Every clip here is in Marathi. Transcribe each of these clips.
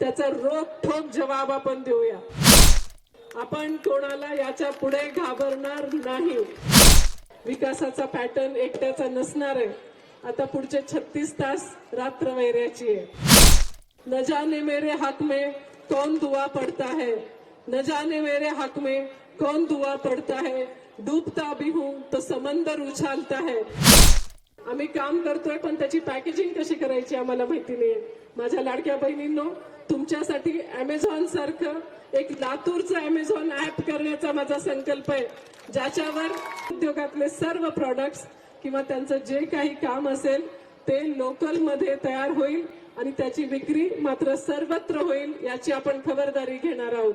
त्याचा रोखोक जवाब आपण देऊया. आपण कोणाला याच्यापुढे घाबरणार नाही. विकासाचा पॅटर्न एकट्याचा नसणार आहे. आता पुढचे छत्तीस तास रात्र वैऱ्याची आहे. न जाने मेरे हक में कौन दुआ पड़ता है? न जाने मेरे हक में कौन दुआ पड़ता है? डूबता भी हूं तो समंदर उछालता है. आम्ही काम करतोय पण त्याची पॅकेजिंग कशी करायची आम्हाला माहिती नाहीये. माझ्या लाडक्या बहिणींनो तुमच्यासाठी अमेझॉन सारखं एक लातूरचं अमेझॉन ऍप करण्याचा माझा संकल्प आहे ज्याच्यावर उद्योगातले सर्व प्रॉडक्ट्स किंवा त्यांचं जे काही काम असेल ते लोकलमध्ये तयार होईल आणि त्याची विक्री मात्र सर्वत्र होईल याची आपण खबरदारी घेणार आहोत.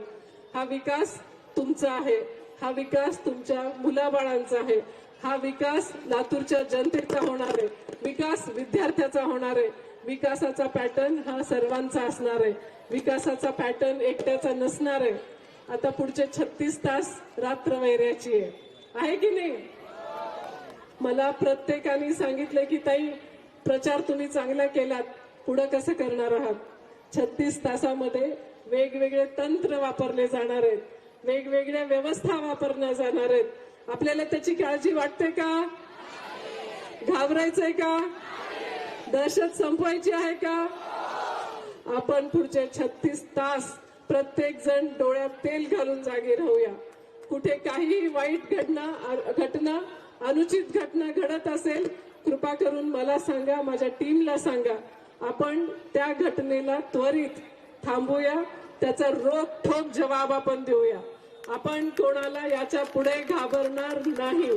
हा विकास तुमचा आहे हा विकास तुमच्या मुलाबाळांचा आहे हा विकास लातूरच्या जनतेचा होणार आहे विकास विद्यार्थ्याचा होणार आहे. विकासाचा पॅटर्न हा सर्वांचा असणार आहे. विकासाचा पॅटर्न एकट्याचा नसणार आहे. आता पुढचे छत्तीस तास रात्र वैऱ्याची आहे. आहे की नाही? मला प्रत्येकाने सांगितलं की ताई प्रचार तुम्ही चांगला केलात. पुढं कसं करणार आहात? छत्तीस तासामध्ये वेगवेगळे तंत्र वापरले जाणार आहेत. वेगवेगळ्या व्यवस्था वापरल्या जाणार आहेत. आपल्याला त्याची काळजी वाटते का? घाबरायचंय का? दहशत संपवायची आहे का? आपण पुढचे छत्तीस तास प्रत्येक जण डोळ्यात तेल घालून जागे राहूया. कुठे काहीही वाईट घटना घटना अनुचित घटना घडत असेल कृपा करून मला सांगा माझ्या टीमला सांगा. आपण त्या घटनेला त्वरित थांबूया त्याचा रोखोक जवाब आपण देऊया. आपण कोणाला याच्यापुढे घाबरणार नाही.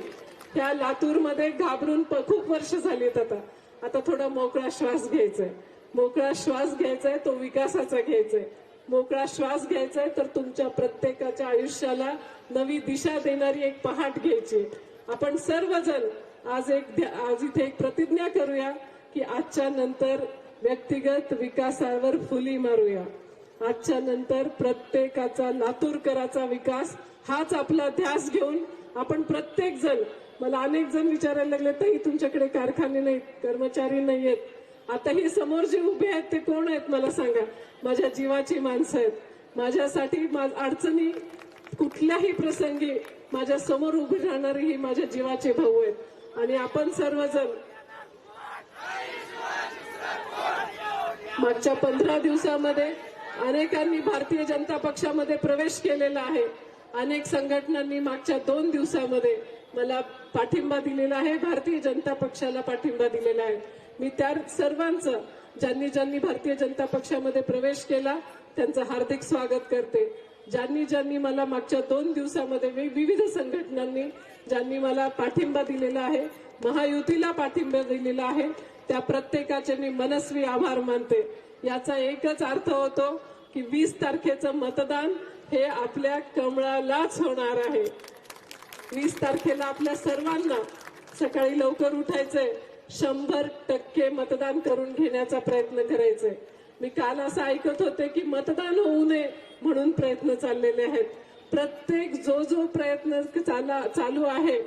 त्या लातूरमध्ये घाबरून खूप वर्ष झालीत आता. आता थोडा मोकळा श्वास घ्यायचाय. मोकळा श्वास घ्यायचाय तो विकासाचा घ्यायचाय. मोकळा श्वास घ्यायचाय तर तुमच्या प्रत्येकाच्या आयुष्याला नवी दिशा देणारी एक पहाट घ्यायची आपण सर्वजण आज एक आज इथे एक प्रतिज्ञा करूया की आजच्या नंतर व्यक्तिगत विकासावर फुली मारूया. आजच्या नंतर प्रत्येकाचा लातूरकराचा विकास हाच आपला ध्यास घेऊन आपण प्रत्येक जण मला अनेक जण विचारायला लागले ताई तुमच्याकडे कारखाने नाहीत कर्मचारी नाहीयेत. आता हे समोर जे उभे आहेत ते कोण आहेत मला सांगा? माझ्या जीवाची माणसं आहेत. माझ्यासाठी अडचणी कुठल्याही प्रसंगी माझ्यासमोर उभी राहणारे हे माझ्या जीवाचे भाऊ आहेत. आणि आपण सर्वजण मागच्या पंधरा दिवसामध्ये अनेकांनी भारतीय जनता पक्षामध्ये प्रवेश केलेला आहे. अनेक संघटनांनी मागच्या दोन दिवसामध्ये मला पाठिंबा दिलेला आहे भारतीय जनता पक्षाला पाठिंबा दिलेला आहे. मी त्या सर्वांचं ज्यांनी ज्यांनी भारतीय जनता पक्षामध्ये प्रवेश केला त्यांचं हार्दिक स्वागत करते. ज्यांनी ज्यांनी मला मागच्या दोन दिवसामध्ये विविध संघटनांनी ज्यांनी मला पाठिंबा दिलेला आहे महायुतीला पाठिंबा दिलेला आहे त्या प्रत्येकाचे मी मनस्वी आभार मानते. याचा एकच अर्थ होतो की वीस तारखेचं मतदान हे आपल्या कमळालाच होणार आहे. वीस तारखेला आपल्या सर्वांना सकाळी लवकर उठायचंय. शंभर टक्के मतदान करून घेण्याचा प्रयत्न करायचंय. मी काल असं ऐकत होते की मतदान होऊ नये म्हणून प्रयत्न चाललेले आहेत. प्रत्येक जो जो प्रयत्न चाला चालू आहे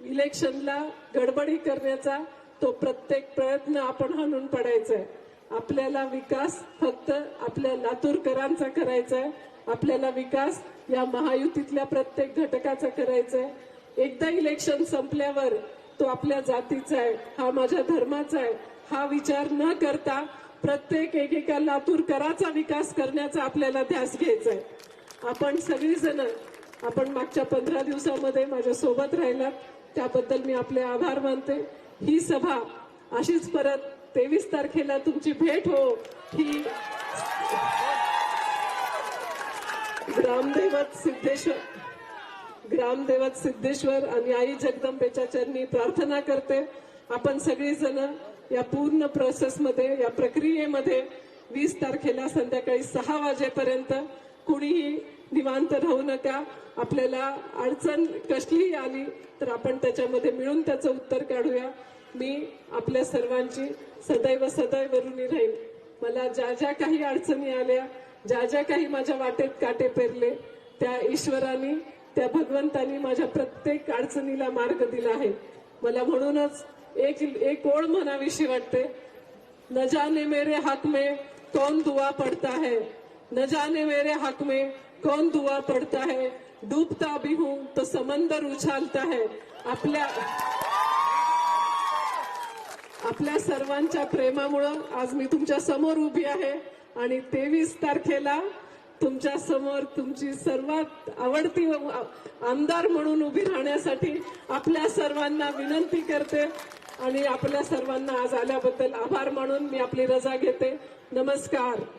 इलेक्शनला गडबडी करण्याचा तो प्रत्येक प्रयत्न आपण हाणून पडायचा आहे आपल्याला विकास फक्त आपल्या लातूरकरांचा करायचा आहे आपल्याला विकास या महायुतीतल्या प्रत्येक घटकाचा करायचा आहे एकदा इलेक्शन संपल्यावर तो आपल्या जातीचा आहे हा माझ्या धर्माचा आहे हा विचार न करता प्रत्येक एकेका लातूरकराचा विकास करण्याचा आपल्याला ध्यास घ्यायचा आहे आपण सगळीजण आपण मागच्या पंधरा दिवसामध्ये माझ्या सोबत राहिलात त्याबद्दल मी आपले आभार मानते. ही सभा अशीच परत तेवीस तारखेला तुमची भेट हो ही ग्रामदैवत सिद्धेश्वर ग्रामदेवत सिद्धेश्वर आणि आई जगदंबेच्या चरणी प्रार्थना करते. आपण सगळीजण या पूर्ण प्रोसेसमध्ये या प्रक्रियेमध्ये वीस तारखेला संध्याकाळी सहा वाजेपर्यंत कुणीही निवांत राहू नका. आपल्याला अडचण कसलीही आली तर आपण त्याच्यामध्ये मिळून त्याचं उत्तर काढूया. मी आपल्या सर्वांची सदैव सदैव ऋणी राहील मला ज्या ज्या काही अडचणी आल्या ज्या ज्या काही माझ्या वाटेत काटे पेरले त्या ईश्वराने त्या भगवंतानी माझ्या प्रत्येक अडचणीला मार्ग दिला आहे. मला म्हणूनच एक एक ओळ म्हणावीशी वाटते न जाने मेरे हक में कौन दुआ पड़ता है? न जाने मेरे हक में कौन दुआ पड़ता है? डूबता भी हूं तो समंदर उछालता है। आपल्या आपल्या सर्वांच्या प्रेमामुळं आज मी तुमच्यासमोर उभी आहे. आणि तेवीस तारखेला तुमच्यासमोर तुमची सर्वात आवडती आमदार म्हणून उभी राहण्यासाठी आपल्या सर्वांना विनंती करते. आणि आपल्या सर्वांना आज आल्याबद्दल आभार मानून मी आपली रजा घेते. नमस्कार.